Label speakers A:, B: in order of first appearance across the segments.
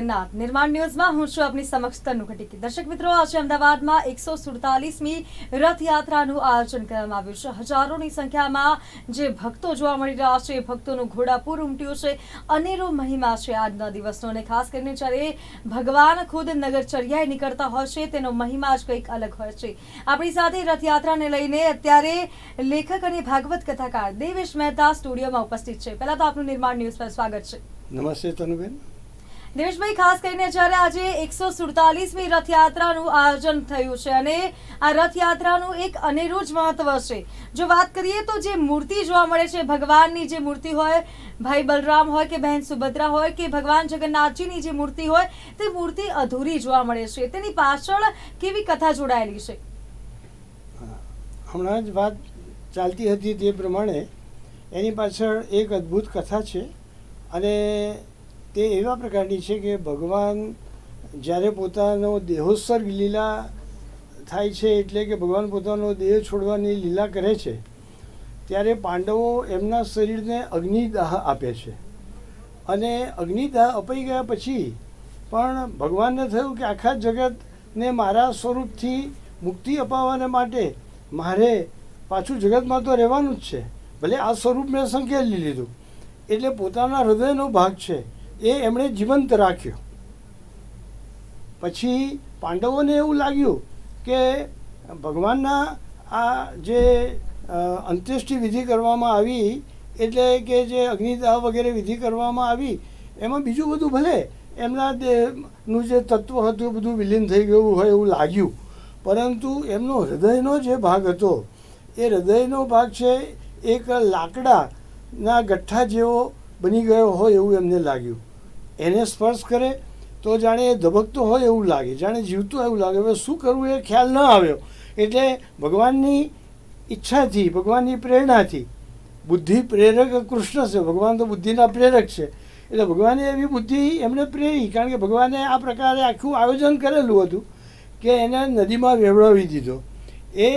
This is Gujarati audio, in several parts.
A: જગન્નાથ. નિર્માણ ન્યૂઝમાં હું છું આપની સમક્ષ તનુ ઘટીકી દર્શક મિત્રો, આજે અમદાવાદમાં એકસો સુડતાલીસમી રથયાત્રાનું આયોજન કરવામાં આવ્યું છે. હજારોની સંખ્યામાં જે ભક્તો જોવા મળી રહ્યા છે ભક્તોનું ઘોડાપૂર ઉમટ્યું છે. અનેરો મહિમા છે આજના દિવસનો અને ખાસ કરીને જ્યારે ભગવાન ખુદ નગરચર્યાએ નીકળતા હોય છે, તેનો મહિમા જ કંઈક અલગ હોય છે. આપણી સાથે રથયાત્રાને લઈને અત્યારે લેખક અને ભાગવત કથાકાર દેવેશ મહેતા સ્ટુડિયોમાં ઉપસ્થિત છે. પહેલાં તો આપનું નિર્માણ ન્યૂઝ પર સ્વાગત છે.
B: નમસ્તે તનુબેન.
A: દેવેશભાઈ ખાસ કરીને જ્યારે આજે એકસો સુડતાલીસમી રથયાત્રાનું આયોજન થયું છે અને આ રથયાત્રાનું એક અનેરું જ મહત્વ છે. જો વાત કરીએ તો જે મૂર્તિ જોવા મળે છે, ભગવાનની જે મૂર્તિ હોય, ભાઈ બલરામ હોય કે બહેન સુભદ્રા હોય કે ભગવાન જગન્નાથજીની જે મૂર્તિ હોય, તે મૂર્તિ અધૂરી જોવા મળે છે. તેની પાછળ કેવી કથા જોડાયેલી છે?
B: હમણાં જ વાત ચાલતી હતી તે પ્રમાણે એની પાછળ એક અદ્ભુત કથા છે અને તે એવા પ્રકારની છે કે ભગવાન જ્યારે પોતાનો દેહોત્સર્ગ લીલા થાય છે એટલે કે ભગવાન પોતાનો દેહ છોડવાની લીલા કરે છે, ત્યારે પાંડવો એમના શરીરને અગ્નિદાહ આપે છે. અને અગ્નિદાહ અપાઈ ગયા પછી પણ ભગવાનને થયું કે આખા જગતને મારા સ્વરૂપથી મુક્તિ અપાવવાને માટે મારે પાછું જગતમાં તો રહેવાનું જ છે. ભલે આ સ્વરૂપ મેં સંકેલી લીધું. એટલે પોતાના હૃદયનો ભાગ છે. એ એમણે જીવંત રાખ્યો. પછી પાંડવોને એવું લાગ્યું કે ભગવાનના આ જે અંત્યેષ્ટિ વિધિ કરવામાં આવી, એટલે કે જે અગ્નિદાહ વગેરે વિધિ કરવામાં આવી, એમાં બીજું બધું ભલે, એમના દેહનું જે તત્વ હતું, બધું વિલીન થઈ ગયું હોય એવું લાગ્યું. પરંતુ એમનો હૃદયનો જે ભાગ હતો, એ હૃદયનો ભાગ છે, એક લાકડાના ગઠ્ઠા જેવો બની ગયો હોય એવું એમને લાગ્યું. એને સ્પર્શ કરે, તો જાણે એ ધબકતો હોય એવું લાગે. જાણે જીવતો હોય એવું લાગે. હવે શું કરવું એ ખ્યાલ ન આવ્યો. એટલે ભગવાનની ઈચ્છાથી, ભગવાનની પ્રેરણાથી, બુદ્ધિ પ્રેરક કૃષ્ણ છે. ભગવાન તો બુદ્ધિના પ્રેરક છે. એટલે ભગવાને એવી બુદ્ધિ એમને પ્રેરી, કારણ કે ભગવાને આ પ્રકારે આખું આયોજન કરેલું હતું કે એને નદીમાં વેવડાવી દીધો. એ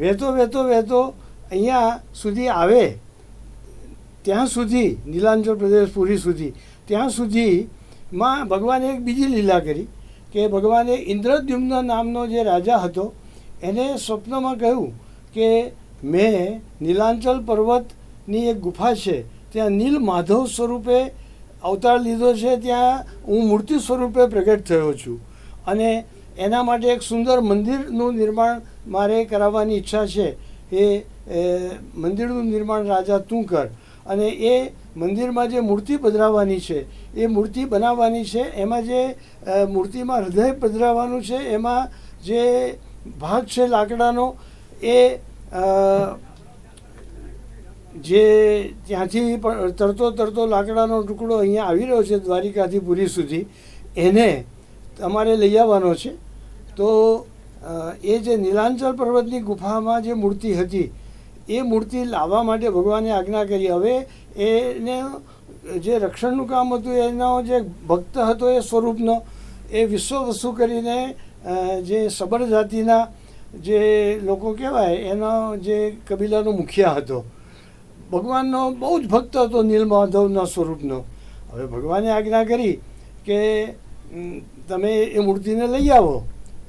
B: વહેતો વહેતો વહેતો અહીંયા સુધી આવે. ત્યાં સુધી, નીલાંચલ પ્રદેશ પુરી સુધી. ત્યાં સુધીમાં ભગવાને એક બીજી લીલા કરી કે ભગવાને ઇન્દ્રદ્યુમ્ન નામનો જે રાજા હતો, એને સ્વપ્નમાં કહ્યું કે મેં નીલાંચલ પર્વતની એક ગુફા છે, ત્યાં નીલ માધવ સ્વરૂપે અવતાર લીધો છે, ત્યાં હું મૂર્તિ સ્વરૂપે પ્રગટ થયો છું. અને એના માટે એક સુંદર મંદિરનું નિર્માણ મારે કરાવવાની ઈચ્છા છે. એ, મંદિરનું નિર્માણ રાજા તું કર. અને એ મંદિરમાં જે મૂર્તિ પધરાવવાની છે, એ મૂર્તિ બનાવવાની છે, એમાં જે મૂર્તિમાં હૃદય પધરાવવાનું છે, એમાં જે ભાગ છે લાકડાનો, એ જે ત્યાંથી પણ તરતો તરતો લાકડાનો ટુકડો અહીંયા આવી રહ્યો છે દ્વારિકાથી પુરી સુધી, એને તમારે લઈ આવવાનો છે. તો એ જે નીલાંચલ પર્વતની ગુફામાં જે મૂર્તિ હતી એ મૂર્તિ લાવવા માટે ભગવાને આજ્ઞા કરી. હવે એને જે રક્ષણનું કામ હતું, એનો જે ભક્ત હતો, એ સ્વરૂપનો, એ વિશ્વ વસુ કરીને જે સબર જાતિના જે લોકો કહેવાય, એનો જે કબીલાનો મુખિયા હતો. ભગવાનનો બહુ જ ભક્ત હતો નીલમાધવના સ્વરૂપનો. હવે ભગવાને આજ્ઞા કરી કે તમે એ મૂર્તિને લઈ આવો.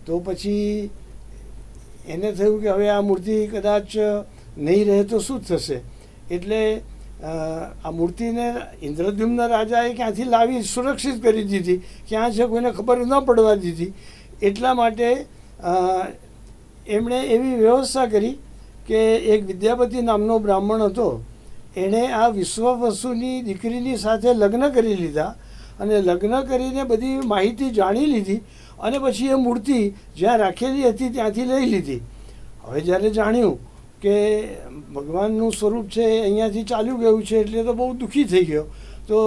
B: તો પછી એને થયું કે હવે આ મૂર્તિ કદાચ નહીં રહે તો શું થશે? એટલે આ મૂર્તિને ઇન્દ્રદ્યુમ્ન રાજાએ ક્યાંથી લાવી? સુરક્ષિત કરી દીધી. ક્યાં છે કોઈને ખબર ન પડવા દીધી. એટલા માટે એમણે એવી વ્યવસ્થા કરી કે એક વિદ્યાપતિ નામનો બ્રાહ્મણ હતો, એણે આ વિશ્વવસુની દીકરીની સાથે લગ્ન કરી લીધા અને લગ્ન કરીને બધી માહિતી જાણી લીધી અને પછી એ મૂર્તિ જ્યાં રાખેલી હતી ત્યાંથી લઈ લીધી. હવે જ્યારે જાણ્યું કે ભગવાનનું સ્વરૂપ છે, અહીંયાથી ચાલ્યું ગયું છે, એટલે તો બહુ દુઃખી થઈ ગયો. તો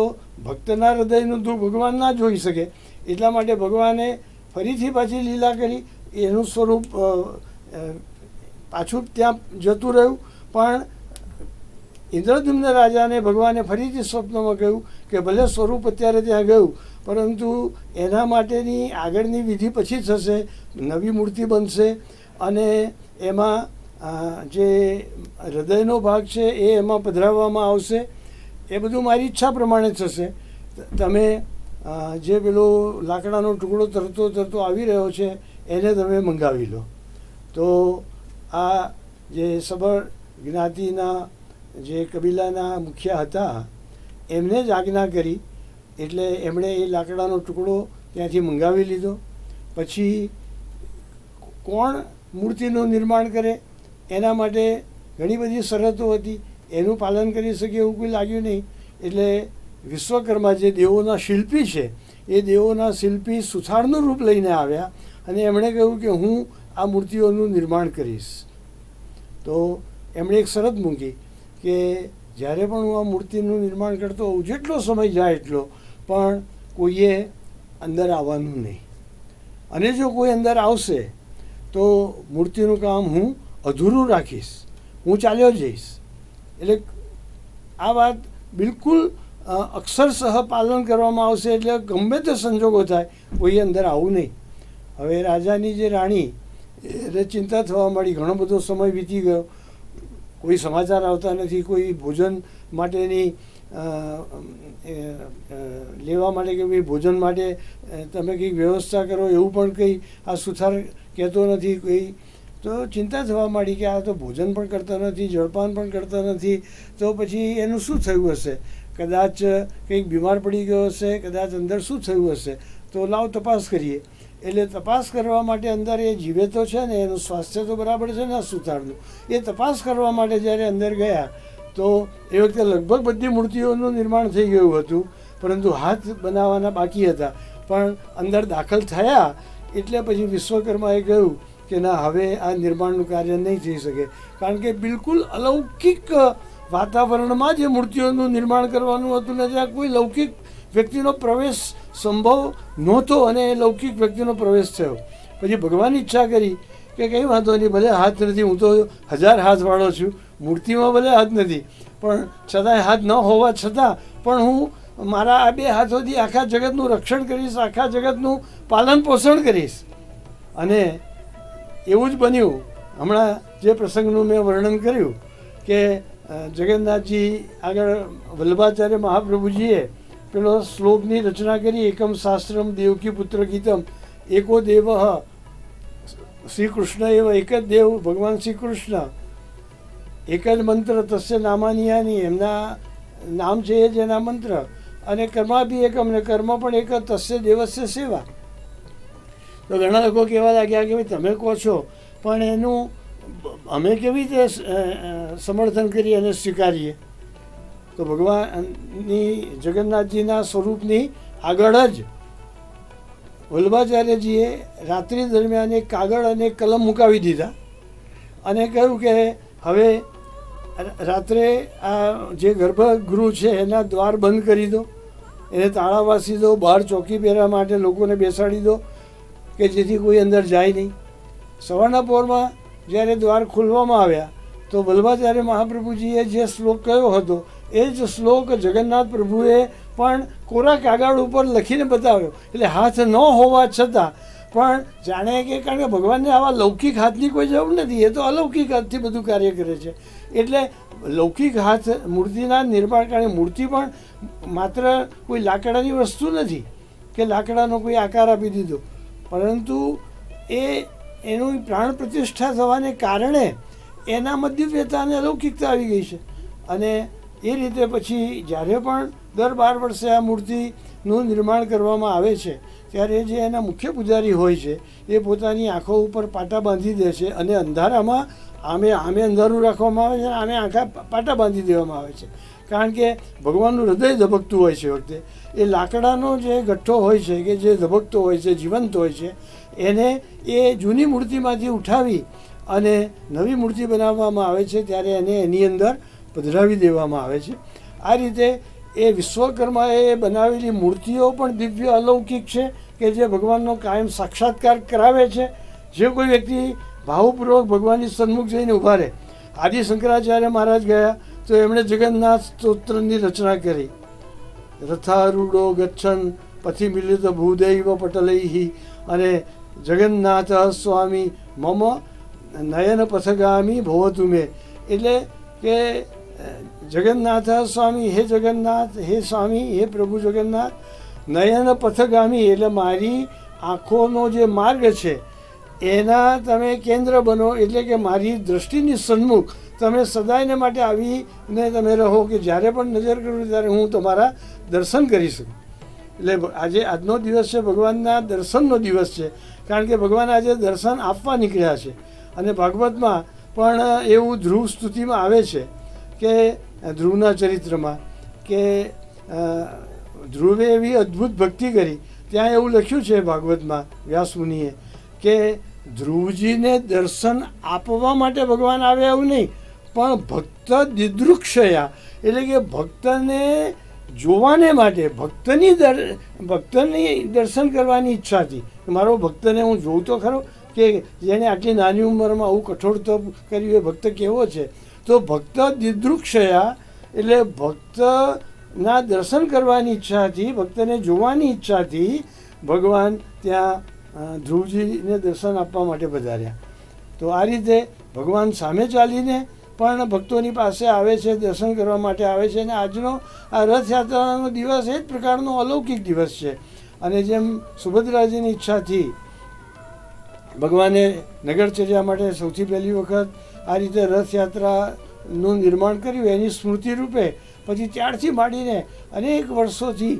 B: ભક્તના હૃદયનું દુઃખ ભગવાન ના જોઈ શકે. એટલા માટે ભગવાને ફરીથી પાછી લીલા કરી, એનું સ્વરૂપ પાછું ત્યાં જતું રહ્યું. પણ ઇન્દ્રદ્યુમ્ન રાજાને ભગવાને ફરીથી સ્વપ્નમાં કહ્યું કે ભલે સ્વરૂપ અત્યારે ત્યાં ગયું, પરંતુ એના માટેની આગળની વિધિ પછી થશે, નવી મૂર્તિ બનશે અને એમાં જે હૃદયનો ભાગ છે એ એમાં પધરાવવામાં આવશે. એ બધું મારી ઈચ્છા પ્રમાણે થશે. તમે જે પેલો લાકડાનો ટુકડો તરતો તરતો આવી રહ્યો છે, એને તમે મંગાવી લો. તો આ જે સબર જ્ઞાતિના જે કબીલાના મુખિયા હતા, એમને જ આજ્ઞા કરી. એટલે એમણે એ લાકડાનો ટુકડો ત્યાંથી મંગાવી લીધો. પછી કોણ મૂર્તિનું નિર્માણ કરે? એના માટે ઘણી બધી શરતો હતી. એનું પાલન કરી શકે એવું કોઈ લાગ્યું નહીં. એટલે વિશ્વકર્મા જે દેવોના શિલ્પી છે, એ દેવોના શિલ્પી સુથારનું રૂપ લઈને આવ્યા અને એમણે કહ્યું કે હું આ મૂર્તિઓનું નિર્માણ કરીશ. તો એમણે એક શરત મૂકી કે જ્યારે પણ હું આ મૂર્તિનું નિર્માણ કરતો હોઉં, જેટલો સમય જાય એટલો, પણ કોઈએ અંદર આવવાનું નહીં. અને જો કોઈ અંદર આવશે, તો મૂર્તિનું કામ હું અધૂરું રાખીશ. હું ચાલ્યો જઈશ. એટલે આ વાત બિલકુલ અક્ષરસહ પાલન કરવામાં આવશે એટલે ગમે તે સંજોગો થાય, કોઈ અંદર આવું નહીં. હવે રાજાની જે રાણી, એને ચિંતા થવા માંડી. ઘણો બધો સમય વીતી ગયો. કોઈ સમાચાર આવતા નથી, કોઈ ભોજન માટેની લેવા માટે કે ભાઈ ભોજન માટે તમે કંઈક વ્યવસ્થા કરો, એવું પણ કંઈ આ સુથાર કહેતો નથી. કોઈ તો ચિંતા થવા માંડી કે આ તો ભોજન પણ કરતા નથી, જળપાન પણ કરતા નથી. તો પછી એનું શું થયું હશે? કદાચ કંઈક બીમાર પડી ગયો હશે, કદાચ અંદર શું થયું હશે? તો લાવ તપાસ કરીએ. એટલે તપાસ કરવા માટે અંદર એ જીવે તો છે ને, એનું સ્વાસ્થ્ય તો બરાબર છે ને સુથારનું. એ તપાસ કરવા માટે જ્યારે અંદર ગયા, તો એ વખતે લગભગ બધી મૂર્તિઓનું નિર્માણ થઈ ગયું હતું, પરંતુ હાથ બનાવવાના બાકી હતા. પણ અંદર દાખલ થયા, એટલે પછી વિશ્વકર્માએ કહ્યું કે ના, હવે આ નિર્માણનું કાર્ય નહીં થઈ શકે. કારણ કે બિલકુલ અલૌકિક વાતાવરણમાં જે મૂર્તિઓનું નિર્માણ કરવાનું હતું ને, ત્યાં કોઈ લૌકિક વ્યક્તિનો પ્રવેશ સંભવ નહોતો અને એ લૌકિક વ્યક્તિનો પ્રવેશ થયો. પછી ભગવાન ઈચ્છા કરી કે કંઈ વાંધો નહીં, ભલે હાથ નથી, હું તો હજાર હાથવાળો છું, મૂર્તિમાં ભલે હાથ નથી, પણ છતાંય હાથ ન હોવા છતાં પણ હું મારા આ બે હાથોથી આખા જગતનું રક્ષણ કરીશ, આખા જગતનું પાલન પોષણ કરીશ. અને એવું જ બન્યું. હમણાં જે પ્રસંગનું મેં વર્ણન કર્યું કે જગન્નાથજી આગળ વલ્લભાચાર્ય મહાપ્રભુજીએ પેલો શ્લોકની રચના કરી, એકમ શાસ્ત્રમ દેવકી પુત્ર ગીતમ, એકો દેવ શ્રી કૃષ્ણ એવો એક જ દેવ, ભગવાન શ્રી કૃષ્ણ એક જ મંત્ર તસ્ય નામાનિયાની, એમના નામ છે એ જ એના મંત્ર. અને કર્મા બી એકમ ને કર્મ પણ એક જ તસ્ય દેવસ્ય સેવા. તો ઘણા લોકો કહેવા લાગ્યા કે ભાઈ તમે કહો છો, પણ એનું અમે કેવી રીતે સમર્થન કરીએ અને સ્વીકારીએ? તો ભગવાનની, જગન્નાથજીના સ્વરૂપની આગળ જ વલ્લભાચાર્યજીએ રાત્રિ દરમિયાન એક કાગળ અને કલમ મુકાવી દીધા અને કહ્યું કે હવે રાત્રે આ જે ગર્ભગૃહ છે એના દ્વાર બંધ કરી દો, એને તાળા વાસી દો, બહાર ચોકી પહેરવા માટે લોકોને બેસાડી દો કે જેથી કોઈ અંદર જાય નહીં. સવારના પોરમાં જ્યારે દ્વાર ખોલવામાં આવ્યા, તો વલ્લભાચાર્ય મહાપ્રભુજીએ જે શ્લોક કયો હતો, એ જ શ્લોક જગન્નાથ પ્રભુએ પણ કોરા કાગળ ઉપર લખીને બતાવ્યો. એટલે હાથ ન હોવા છતાં પણ જાણે કે કારણ કે ભગવાનને આવા લૌકિક હાથની કોઈ જરૂર નથી, એ તો અલૌકિક હાથથી બધું કાર્ય કરે છે. એટલે લૌકિક હાથ મૂર્તિના નિર્માણ કારણે મૂર્તિ પણ માત્ર કોઈ લાકડાની વસ્તુ નથી, કે લાકડાનો કોઈ આકાર આપી દીધો. પરંતુ એ એનું પ્રાણ પ્રતિષ્ઠા થવાને કારણે એના મધ્યવ્યતાને અલૌકિકતા આવી ગઈ છે. અને એ રીતે પછી જ્યારે પણ દર બાર વર્ષે આ મૂર્તિનું નિર્માણ કરવામાં આવે છે, ત્યારે જે એના મુખ્ય પૂજારી હોય છે, એ પોતાની આંખો ઉપર પાટા બાંધી દે છે અને અંધારામાં આમે આમે અંધારું રાખવામાં આવે છે અને આમે આંખા પાટા બાંધી દેવામાં આવે છે. કારણ કે ભગવાનનું હૃદય ધબકતું હોય છે વખતે. એ લાકડાનો જે ગઠ્ઠો હોય છે કે જે ધબકતો હોય છે, જીવંત હોય છે, એને એ જૂની મૂર્તિમાંથી ઉઠાવી અને નવી મૂર્તિ બનાવવામાં આવે છે, ત્યારે એને એની અંદર પધરાવી દેવામાં આવે છે. આ રીતે એ વિશ્વકર્માએ બનાવેલી મૂર્તિઓ પણ દિવ્ય અલૌકિક છે કે જે ભગવાનનો કાયમ સાક્ષાત્કાર કરાવે છે. જે કોઈ વ્યક્તિ ભાવપૂર્વક ભગવાનની સન્મુખ જઈને ઊભા રહે. આદિ શંકરાચાર્ય મહારાજ ગયા તો એમણે જગન્નાથ સ્તોત્રની રચના કરી. રથારૂઢો ગચ્છન પથી મિલિત ભૂદૈવ પટલૈહી અને જગન્નાથ સ્વામી મમ નયન પથગામી ભવતુ મે. એટલે કે જગન્નાથ સ્વામી, હે જગન્નાથ, હે સ્વામી, હે પ્રભુ જગન્નાથ, નયન પથગામી, એટલે મારી આંખોનો જે માર્ગ છે, એના તમે કેન્દ્ર બનો, એટલે કે મારી દ્રષ્ટિની સન્મુખ તમે સદાયને માટે આવીને તમે રહો કે જ્યારે પણ નજર કરું ત્યારે હું તમારા દર્શન કરી શકું. એટલે આજે આજનો દિવસ છે, ભગવાનના દર્શનનો દિવસ છે. કારણ કે ભગવાન આજે દર્શન આપવા નીકળ્યા છે. અને ભાગવતમાં પણ એવું ધ્રુવ સ્તુતિમાં આવે છે કે ધ્રુવના ચરિત્રમાં કે ધ્રુવે એવી અદ્ભુત ભક્તિ કરી. ત્યાં એવું લખ્યું છે ભાગવતમાં વ્યાસમુનિએ કે ધ્રુવજીને દર્શન આપવા માટે ભગવાન આવે એવું નહીં. પણ ભક્ત દિદૃક્ષયા એટલે કે ભક્તને જોવાને માટે, ભક્તની દર, ભક્તની દર્શન કરવાની ઈચ્છા હતી. મારો ભક્તને હું જોઉં તો ખરો કે જેણે આટલી નાની ઉંમરમાં આવું કઠોળ તપ કર્યું એ ભક્ત કેવો છે? તો ભક્ત દિદૃક્ષયા એટલે ભક્તના દર્શન કરવાની ઈચ્છાથી ભક્તને જોવાની ઈચ્છાથી ભગવાન ત્યાં ધ્રુવજીને દર્શન આપવા માટે પધાર્યા. તો આ રીતે ભગવાન સામે ચાલીને પણ ભક્તોની પાસે આવે છે, દર્શન કરવા માટે આવે છે અને આજનો આ રથયાત્રાનો દિવસ એ જ પ્રકારનો અલૌકિક દિવસ છે. અને જેમ સુભદ્રાજીની ઈચ્છાથી ભગવાને નગરચર્યા માટે સૌથી પહેલી વખત આ રીતે રથયાત્રાનું નિર્માણ કર્યું, એની સ્મૃતિ રૂપે પછી ત્યારથી માંડીને અનેક વર્ષોથી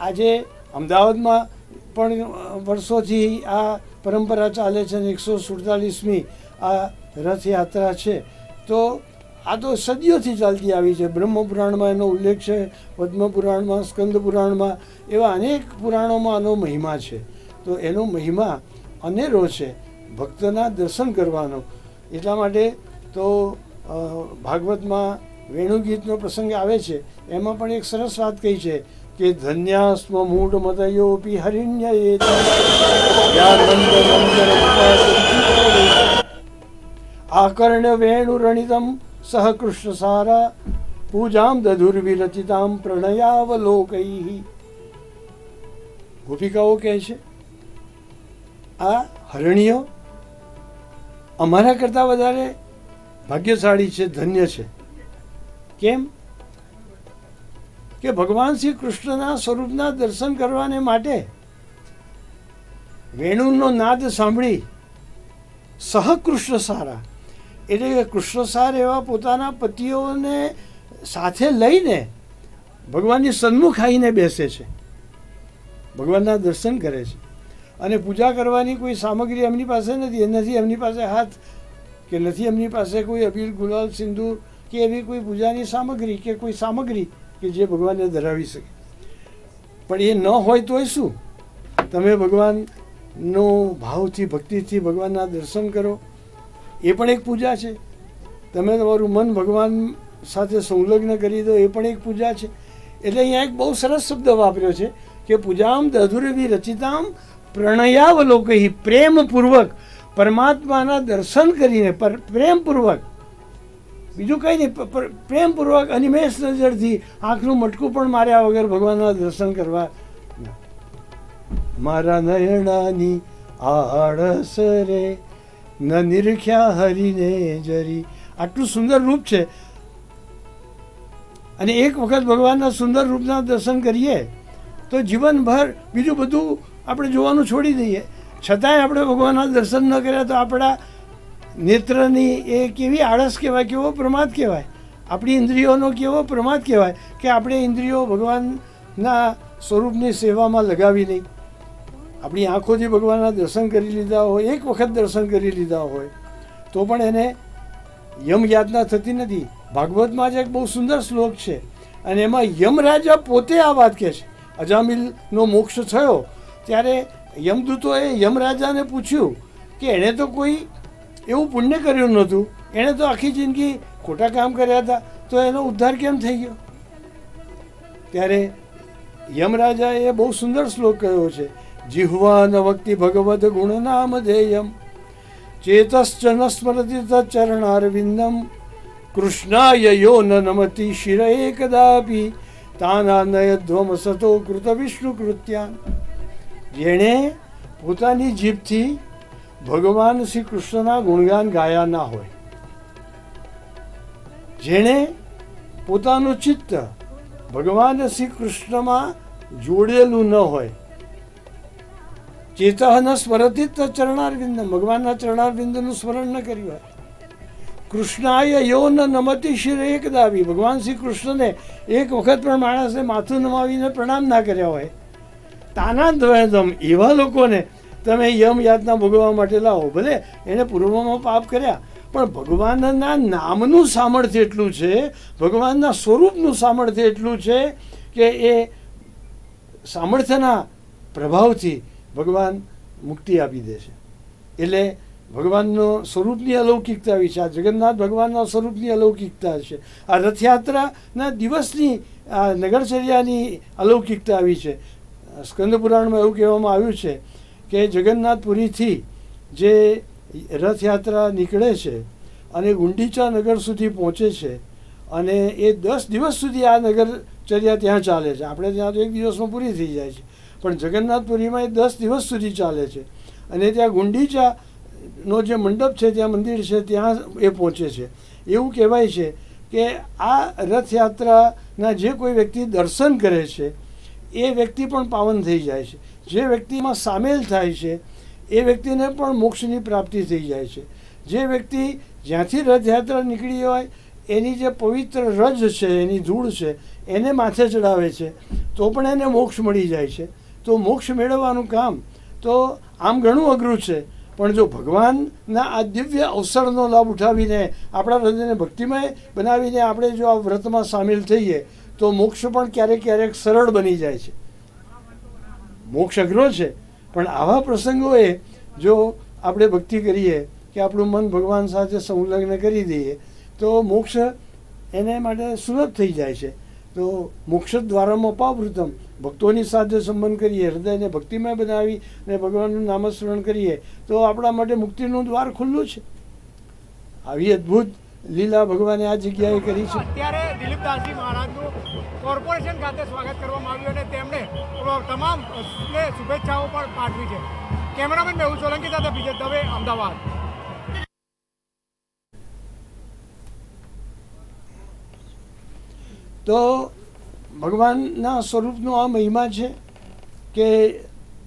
B: આજે અમદાવાદમાં પણ વર્ષોથી આ પરંપરા ચાલે છે અને એકસો સુડતાલીસમી આ રથયાત્રા છે. તો આ તો સદીઓથી ચાલતી આવી છે. બ્રહ્મપુરાણમાં એનો ઉલ્લેખ છે પદ્મપુરાણમાં સ્કંદ પુરાણમાં, એવા અનેક પુરાણોમાં આનો મહિમા છે. તો એનો મહિમા અનેરો છે, ભક્તના દર્શન કરવાનો. એટલા માટે તો ભાગવતમાં વેણુગીતનો પ્રસંગ આવે છે. એમાં પણ એક સરસ વાત કહી છે કે ધન્યાસ્મ મૂઢ મતયોપી હરિણ્ય સહ કૃષ્ણ સારા પૂજામ દધુર્વિરચિતામ પ્રણયાવલોકૈ ગોપિકાઓ કહે છે આ હરણીઓ અમારા કરતાં વધારે ભાગ્યશાળી છે, ધન્ય છે. કેમ? કે ભગવાન શ્રી કૃષ્ણના સ્વરૂપના દર્શન કરવાને માટે વેણુનો નાદ સાંભળી સહકૃષ્ણ સારા એટલે કે કૃષ્ણસાર એવા પોતાના પતિઓને સાથે લઈને ભગવાનની સન્મુખ આવીને બેસે છે. ભગવાનના દર્શન કરે છે. અને પૂજા કરવાની કોઈ સામગ્રી એમની પાસે નથી. નથી એમની પાસે હાથ કે નથી એમની પાસે કોઈ અબીર, ગુલાલ, સિંદૂર કે એવી કોઈ પૂજાની સામગ્રી કે કોઈ સામગ્રી કે જે ભગવાનને ધરાવી શકે. પણ એ ન હોય તોય શું? તમે ભગવાનનો ભાવથી, ભક્તિથી ભગવાનના દર્શન કરો. એ પણ એક પૂજા છે. તમે તમારું મન ભગવાન સાથે સંલગ્ન કરી દો, એ પણ એક પૂજા છે. એટલે અહીંયા એક બહુ સરસ શબ્દ વાપર્યો છે કે પૂજામ દધુરવી રચિતામ પ્રણયાવલોકહી પ્રેમપૂર્વક પરમાત્માના દર્શન કરીને પર પ્રેમપૂર્વક. બીજું કંઈ નહીં પ્રેમપૂર્વક અનિમેષ નજરથી આંખનું મટકું પણ માર્યા વગર ભગવાનના દર્શન કરવા. મારા નયણાની આળસ રે. ન નિરખ્યા હરીને જરી. આટલું સુંદર રૂપ છે. અને એક વખત ભગવાનના સુંદર રૂપના દર્શન કરીએ, તો જીવનભર બીજું બધું આપણે જોવાનું છોડી દઈએ. છતાંય આપણે ભગવાનના દર્શન ન કર્યા તો આપણા નેત્રની એ કેવી આળસ કહેવાય, કેવો પ્રમાદ કહેવાય? આપણી ઇન્દ્રિયોનો કેવો પ્રમાદ કહેવાય કે આપણે ઇન્દ્રિયો ભગવાનના સ્વરૂપની સેવામાં લગાવી નહીં આપણી આંખોથી ભગવાનના દર્શન કરી લીધા હોય, એક વખત દર્શન કરી લીધા હોય, તો પણ એને યમ યાતના થતી નથી. ભાગવતમાં જ એક બહુ સુંદર શ્લોક છે અને એમાં યમરાજા પોતે આ વાત કહે છે. અજામિલનો મોક્ષ થયો ત્યારે યમદૂતોએ યમરાજાને પૂછ્યું કે એણે તો કોઈ એવું પુણ્ય કર્યું નહોતું. એણે તો આખી જિંદગી ખોટા કામ કર્યા હતા, તો એનો ઉદ્ધાર કેમ થઈ ગયો? ત્યારે યમરાજાએ બહુ સુંદર શ્લોક કહ્યો છે. જીહ્વા ભક્તિ ભગવદ ગુણ નામ ધેયમ ચેતશ્ચ ન સ્મરતિ તચરણારવિંદમ કૃષ્ણાય યો ન નમતિ શિર એકદાપી તાનાનય ધ્વમ સતો કૃત વિષ્ણુ કૃત્યા જેણે પોતાની જીભથી ભગવાન શ્રી કૃષ્ણના ગુણગાન ગાયા ના હોય જેણે પોતાનું ચિત્ત ભગવાન શ્રી કૃષ્ણમાં જોડેલું ન હોય ચેતઃ ન સ્મરતી જ ચરણારવિંદ, ભગવાનના ચરણારવિંદનું સ્મરણ ન કર્યું હોય. કૃષ્ણાય યો ન નમતી શિરે એક દાવી. ભગવાન શ્રી કૃષ્ણને એક વખત પણ માણસે માથું નમાવીને પ્રણામ ના કર્યા હોય. તાના દ્વયદમ એવા લોકોને તમે યમ યાતના ભોગવવા માટે લાવો. ભલે એને પૂર્વમાં પાપ કર્યા, પણ ભગવાનના નામનું સામર્થ્ય એટલું છે, ભગવાનના સ્વરૂપનું સામર્થ્ય એટલું છે કે એ સામર્થ્યના પ્રભાવથી ભગવાન મુક્તિ આપી દે છે. એટલે ભગવાનનો સ્વરૂપની અલૌકિકતા છે આ જગન્નાથ ભગવાનના સ્વરૂપની અલૌકિકતા છે. આ રથયાત્રાના દિવસની આ નગરચર્યાની અલૌકિકતા આવી છે. સ્કંદપુરાણમાં એવું કહેવામાં આવ્યું છે કે જગન્નાથપુરીથી જે રથયાત્રા નીકળે છે અને ગુંડીચા નગર સુધી પહોંચે છે અને એ દસ દિવસ સુધી આ નગરચર્યા ત્યાં ચાલે છે. આપણે ત્યાં તો એક દિવસમાં પૂરી થઈ જાય છે. પણ જગન્નાથપુરીમાં એ દસ દિવસ સુધી ચાલે છે. અને ત્યાં ગુંડીચા નો જે મંડપ છે, ત્યાં મંદિર છે, ત્યાં એ પહોંચે છે. એવું કહેવાય છે કે આ રથયાત્રાના જે કોઈ વ્યક્તિ દર્શન કરે છે, એ વ્યક્તિ પણ પાવન થઈ જાય છે. જે વ્યક્તિમાં સામેલ થાય છે, એ વ્યક્તિને પણ મોક્ષની પ્રાપ્તિ થઈ જાય છે. જે વ્યક્તિ જ્યાંથી રથયાત્રા નીકળી હોય, એની જે પવિત્ર રજ છે, એની ધૂળ છે, એને માથે ચડાવે છે, તો પણ એને મોક્ષ મળી જાય છે. તો મોક્ષ મેળવવાનું કામ. તો આમ ઘણું અઘરું છે. પણ જો ભગવાનના આ દિવ્ય અવસરનો લાભ ઉઠાવીને આપણા હૃદયને ભક્તિમય બનાવીને આપણે જો આ વ્રતમાં સામેલ થઈએ, તો મોક્ષ પણ ક્યારેક ક્યારેક સરળ બની જાય છે. મોક્ષ અઘરો છે. પણ આવા પ્રસંગોએ જો આપણે ભક્તિ કરીએ કે આપણું મન ભગવાન સાથે સંલગ્ન કરી દઈએ, તો મોક્ષ એને માટે સુલભ થઈ જાય છે. તો મોક્ષ દ્વારામાં પાવૃતમ ભક્તોની સાથે સંબંધ કરીએ, હૃદયને ભક્તિમય બનાવી અને ભગવાનનું નામસ્મરણ કરીએ, તો આપણા માટે મુક્તિનું દ્વાર ખુલ્લું છે. આવી અદ્ભુત લીલા ભગવાને આ જગ્યાએ કરી છે.
C: અત્યારે દિલીપદાસજી મહારાજનું કોર્પોરેશન ખાતે સ્વાગત કરવામાં આવ્યું અને તેમણે તમામ શુભેચ્છાઓ પણ પાઠવી છે. કેમેરામેન મેહુલ સોલંકી સાથે બીજે દવે અમદાવાદ.
B: તો ભગવાનના સ્વરૂપનો આ મહિમા છે કે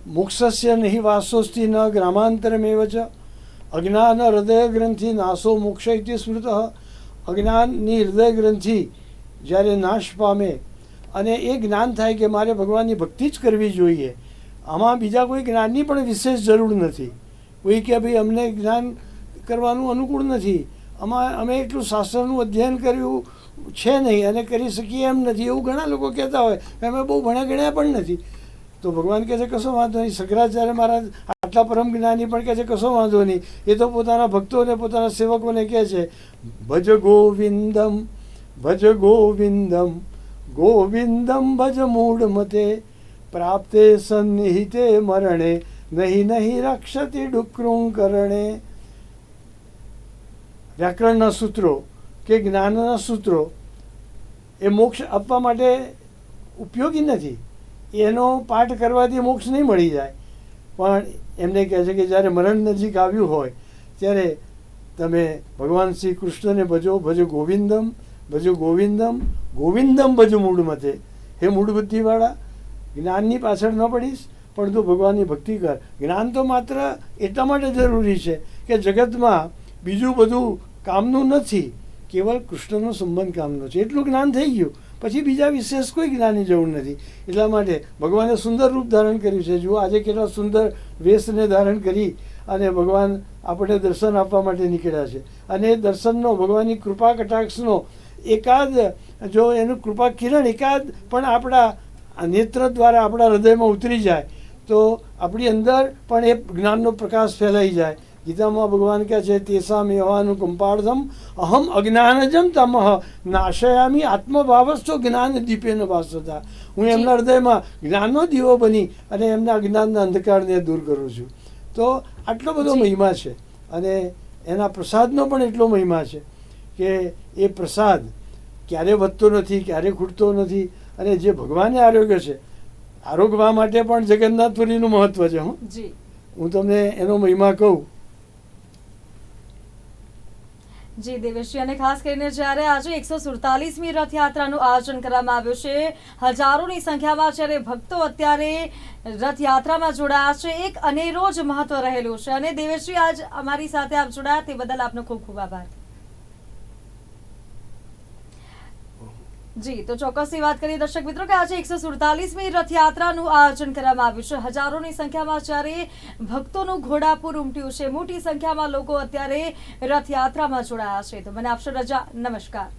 B: મોક્ષસ્ય નહીં વાસોસ્થી ન ગ્રામાંતરમેવ જ. અજ્ઞાન હૃદય ગ્રંથિ નાશો મોક્ષ ઇતિ સ્મૃત. અજ્ઞાનની હૃદય ગ્રંથિ જ્યારે નાશ પામે અને એ જ્ઞાન થાય કે મારે ભગવાનની ભક્તિ જ કરવી જોઈએ, આમાં બીજા કોઈ જ્ઞાનની પણ વિશેષ જરૂર નથી. કોઈ કે ભાઈ અમને જ્ઞાન કરવાનું અનુકૂળ નથી. આમાં અમે એટલું શાસ્ત્રનું અધ્યયન કર્યું છે નહીં. અને કરી શકીએ એમ નથી. એવું ઘણા લોકો કહેતા હોય. અમે બહુ ભણ્યા ગણ્યા પણ નથી. તો ભગવાન કહે છે, કશો વાંધો નહીં. શંકરાચાર્ય મહારાજ આટલા પરમ જ્ઞાની પણ કહે છે, કશો વાંધો નહીં. એ તો પોતાના ભક્તોને, પોતાના સેવકોને કહે છે, ભજ ગોવિંદમ ભજ ગોવિંદમ ગોવિંદમ ભજ મૂળ મતે પ્રાપ્તે સન્નિહિતે મરણે, નહીં નહીં રક્ષતી ડુકરું કરણે વ્યાકરણના સૂત્રો કે જ્ઞાનના સૂત્રો એ મોક્ષ આપવા માટે ઉપયોગી નથી. એનો પાઠ કરવાથી મોક્ષ નહીં મળી જાય. પણ એમને કહે છે કે જ્યારે મરણ નજીક આવ્યું હોય, ત્યારે તમે ભગવાન શ્રી કૃષ્ણને ભજો ભજો ગોવિંદમ ભજો ગોવિંદમ ગોવિંદમ ભજો મૂળ મતે. હે મૂળ બુદ્ધિવાળા, જ્ઞાનની પાછળ ન પડીશ, પણ તું ભગવાનની ભક્તિ કર. જ્ઞાન તો માત્ર એટલા માટે જરૂરી છે કે જગતમાં બીજું બધું કામનું નથી. કેવલ કૃષ્ણનો સંબંધ કામનો છે. એટલું જ્ઞાન થઈ ગયું. પછી બીજા વિશેષ કોઈ જ્ઞાનની જરૂર નથી. એટલા માટે ભગવાને સુંદર રૂપ ધારણ કર્યું છે. જુઓ, આજે કેટલા સુંદર વેશને ધારણ કરી અને ભગવાન આપણે દર્શન આપવા માટે નીકળ્યા છે. અને એ દર્શનનો, ભગવાનની કૃપા કટાક્ષનો એકાદ, જો એનું કૃપા કિરણ એકાદ પણ આપણા નેત્ર દ્વારા આપણા હૃદયમાં ઉતરી જાય, તો આપણી અંદર પણ એ જ્ઞાનનો પ્રકાશ ફેલાઈ જાય. ગીતામાં ભગવાન કહે છે તેસામ એવાનું કંપાર્ધમ અહમ અજ્ઞાનજમ તમહ નાશયામી આત્મભાવસ્થો જ્ઞાન દીપેન ભાસતા હું એમના હૃદયમાં જ્ઞાનનો દીવો બની અને એમના અજ્ઞાનના અંધકારને દૂર કરું છું તો આટલો બધો મહિમા છે અને એના પ્રસાદનો પણ એટલો મહિમા છે કે એ પ્રસાદ ક્યારે વધતો નથી ક્યારે ખૂટતો નથી અને જે ભગવાને આરોગ્ય છે આરોગવા માટે પણ જગન્નાથપુરીનું મહત્વ છે હું। હું તમને એનો મહિમા કહું
A: જી દેવેશજી અને ખાસ કરીને જ્યારે આજે એકસો સુડતાલીસમી રથયાત્રાનું આયોજન કરવામાં આવ્યું છે, હજારોની સંખ્યામાં જ્યારે ભક્તો અત્યારે રથયાત્રામાં જોડાયા છે, એક અનેરો જ મહત્વ રહેલું છે. અને દેવેશજી, આજ અમારી સાથે આપ જોડાયા, તે બદલ આપનો ખૂબ ખૂબ આભાર. જી, તો ચોક્કસની વાત કરીએ દર્શક મિત્રો કે આજે એકસો સુડતાલીસમી રથયાત્રાનું આયોજન કરવામાં આવ્યું છે. હજારોની સંખ્યામાં જ્યારે ભક્તોનું ઘોડાપુર ઉમટ્યું છે, મોટી સંખ્યામાં લોકો અત્યારે રથયાત્રામાં જોડાયા છે. તો મને આપશો, રજા, નમસ્કાર.